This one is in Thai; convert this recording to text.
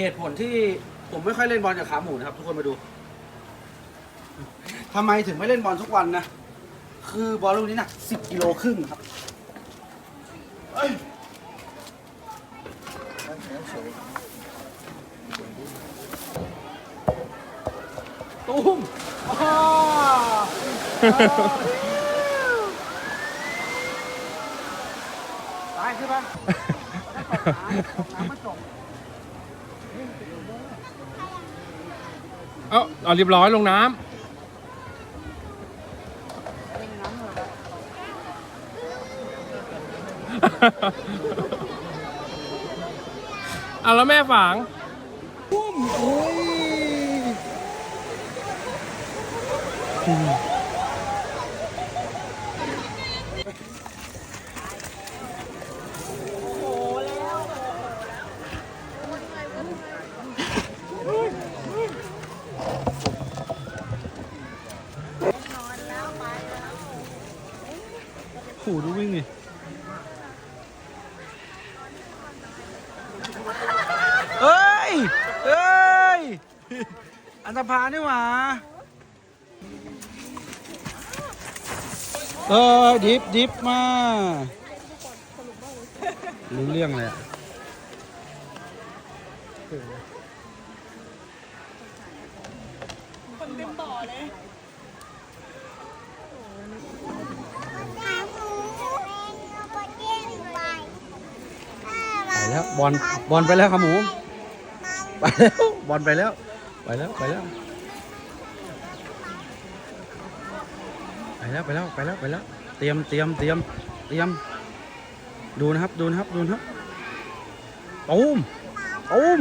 เหตุผลที่ผมไม่ค่อยเล่นบอลกับขาหมูนะครับ ทุกคนมาดู ทำไมถึงไม่เล่นบอลทุกวันนะ คือบอลลูกนี้หนัก10กิโลครึ่งครับเอ้ยตุ้มอ้าวตายใช่ปะแล้วตกน้ำตกน้ำมันจม เอ้าเอาเรียบร้อยลงน้ำเอาแล้วแม่ฝาง ขู่ดูวิ่งดิเอ้ย เอ้ย อันธพานี่หว่าเออดิฟดิฟมารู้เรื่องเลยอะไป แล้วบอลบอลไปแล้วครับหมู ไปแล้วบอลไปแล้ว ไปแล้วไปแล้วไปแล้วไปแล้วไปแล้วไปแล้ว เตรียมเตรียมเตรียมเตรียม ดูนะครับดูนะครับดูนะครับตูมตูม